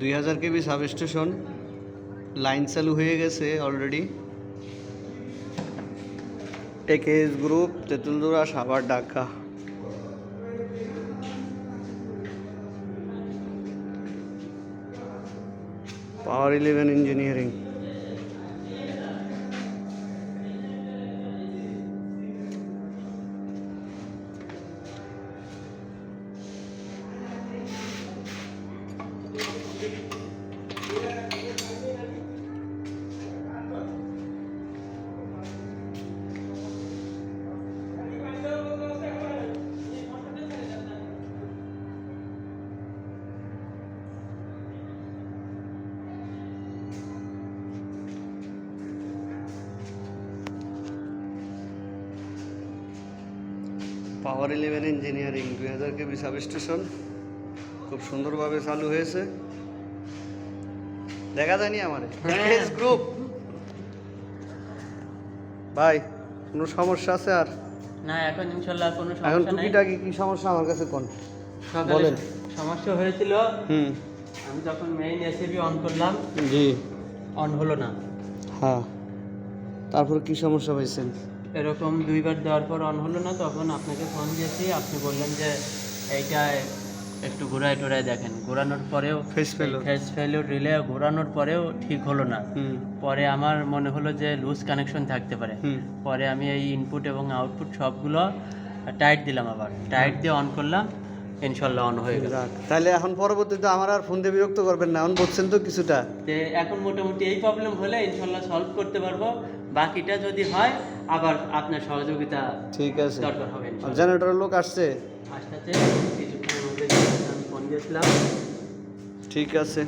দুই হাজার কেবি sub station line চালু হয়ে গেছে already AKS group, Tetuldura, Savar, Dhaka. Power eleven engineering. Power eleven engineering দুই হাজার কেবি সাব স্টেশন খুব সুন্দরভাবে চালু হয়েছে। দেখা যায়নি আমার। একেএস গ্রুপ ভাই কোনো সমস্যা আছে আর? না এখন ইনশাল্লাহ কোনো এখন সমস্যা নাই। টুকিটাকি কি সমস্যা আমার কাছে কোন? বলেন। সমস্যা হয়েছিল। হুম। আমি যখন মেইন এসিবি অন করলাম জি। অন হলো না। হ্যাঁ। তারপর কি সমস্যা হয়েছেন এরকম দুইবার দেওয়ার পর অন হলো না তখন আপনাকে ফোন দিয়েছি। আপনি বললেন যে এইটা একটু ঘোরায় টোরায় দেখেন। ঘোরানোর পরেও Face failure। Face failure relay ঘোরানোর পরেও ঠিক হলো না। পরে আমার মনে হলো যে লুজ কানেকশন থাকতে পারে। পরে আমি এই ইনপুট এবং আউটপুট সবগুলো টাইট দিলাম আবার। টাইট দিয়ে অন করলাম ইনশাল্লাহ অন হয়ে গেল। তাহলে এখন পরবর্তীতে আমার আর ফোন দিয়ে বিরক্ত করবেন না এখন বলছেন তো কিছুটা। যে এখন মোটামুটি এই প্রবলেম হলে ইনশাল্লাহ সলভ করতে পারব। বাকিটা যদি হয় আবার আপনার সহযোগিতা ঠিক আছে। দরকার হবে। জেনারেটরের লোক আসছে। আসতে দিয়েছিলাম ঠিক আছে।